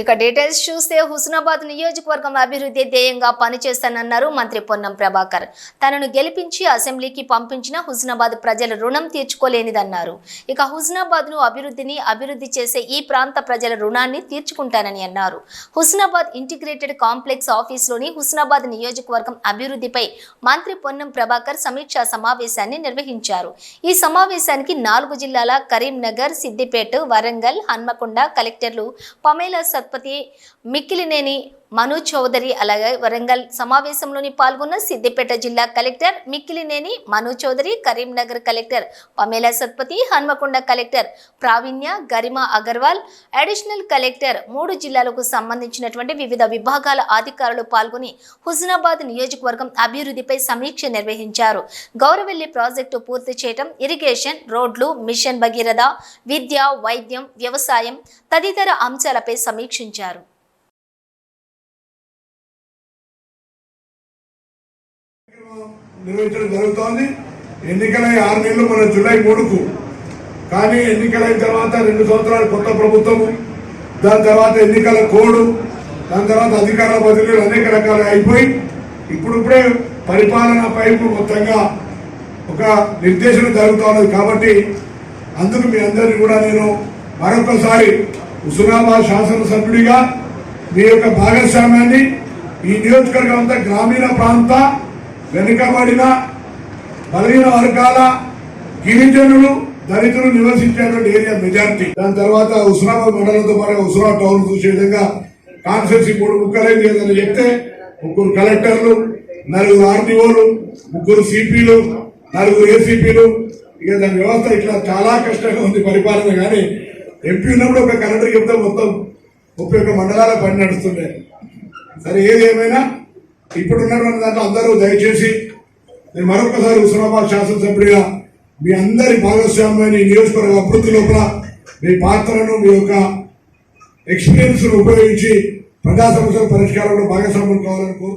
ఇక డీటెయిల్స్ చూస్తే హుస్నాబాద్ నియోజకవర్గం అభివృద్ధి ధ్యేయంగా పనిచేస్తానన్నారు మంత్రి పొన్నం ప్రభాకర్. తనను గెలిపించి అసెంబ్లీకి పంపించిన హుస్నాబాద్ ప్రజల రుణం తీర్చుకోలేనిదన్నారు. ఇక హుస్నాబాద్ను అభివృద్ధిని అభివృద్ధి చేసే ఈ ప్రాంత ప్రజల రుణాన్ని తీర్చుకుంటానని అన్నారు. హుస్నాబాద్ ఇంటిగ్రేటెడ్ కాంప్లెక్స్ ఆఫీసులోని హుస్నాబాద్ నియోజకవర్గం అభివృద్ధిపై మంత్రి పొన్నం ప్రభాకర్ సమీక్షా సమావేశాన్ని నిర్వహించారు. ఈ సమావేశానికి నాలుగు జిల్లాల కరీంనగర్ సిద్దిపేట వరంగల్ హన్మకొండ కలెక్టర్లు పమేలా సత్పతి మిక్కిలినేని మను చౌదరి అలాగే వరంగల్ సమావేశంలోని పాల్గొన్న సిద్దిపేట జిల్లా collector Mikkilineni Manu Chowdhary Karimnagar collector Pamela Satpathy Hanmakonda collector Praveenya Garima Agarwal additional collector మూడు జిల్లాలకు సంబంధించినటువంటి వివిధ విభాగాల అధికారులు పాల్గొని హుజనాబాద్ నియోజకవర్గం అభివృద్ధిపై సమీక్ష నిర్వహించారు. గౌరవెల్లి ప్రాజెక్టు పూర్తి చేయటం ఇరిగేషన్ రోడ్లు మిషన్ భగీరథ విద్య వైద్యం వ్యవసాయం తదితర అంశాలపై సమీక్ష సమీక్షించారు నిర్వహించడం జరుగుతోంది. ఎన్నికలై ఆరు నెలలు మన జూలై మూడుకు. కానీ ఎన్నికలైన తర్వాత రెండు సంవత్సరాలు కొత్త ప్రభుత్వము. దాని తర్వాత ఎన్నికల కోడు. దాని తర్వాత అధికార బదిలీలు అనేక రకాలు అయిపోయి ఇప్పుడిప్పుడే పరిపాలన పైపు మొత్తంగా ఒక నిర్దేశం జరుగుతున్నది కాబట్టి అందుకు మీ అందరినీ కూడా నేను మరొకసారి హుజురాబాద్ శాసనసభ్యుడిగా మీ యొక్క భాగస్వామ్యాన్ని ఈ నియోజకవర్గం అంతా గ్రామీణ ప్రాంత వెనుకబడిన బలహీన వర్గాల గిరిజనులు దళితులు నివసించేటువంటి ఏరియా మెజార్టీ. దాని తర్వాత హుస్నాబాద్ మండలంతో పాటు హుస్నాబాద్ టౌన్ చూసే విధంగా కాన్స్టిట్యూన్సీ మూడు ముక్కలేదు ఏదని చెప్తే ముగ్గురు కలెక్టర్లు నలుగురు ఆర్టీఓలు ముగ్గురు సిపిలు నలుగురు ఏసీపీలు. ఇక దాని వ్యవస్థ ఇట్లా చాలా కష్టంగా ఉంది పరిపాలన కానీ ఎంపీ ఉన్నప్పుడు ఒక కలెక్టర్ చెప్తే మొత్తం ముప్పై ఒక్క మండలాల పని నడుస్తుండే. సరే ఏది ఏమైనా ఇప్పుడు ఉన్నటువంటి దాంట్లో అందరూ దయచేసి నేను మరొకసారి హుస్నాబాద్ శాసనసభ్యుడిగా మీ అందరి భాగస్వామ్యాన్ని నియోజకవర్గ అభివృద్ధి లోపల మీ పాత్రను మీ యొక్క ఎక్స్పీరియన్స్ను ఉపయోగించి ప్రజా సమస్యల పరిష్కారంలో భాగస్వామ్యం కావాలని కోరుతూ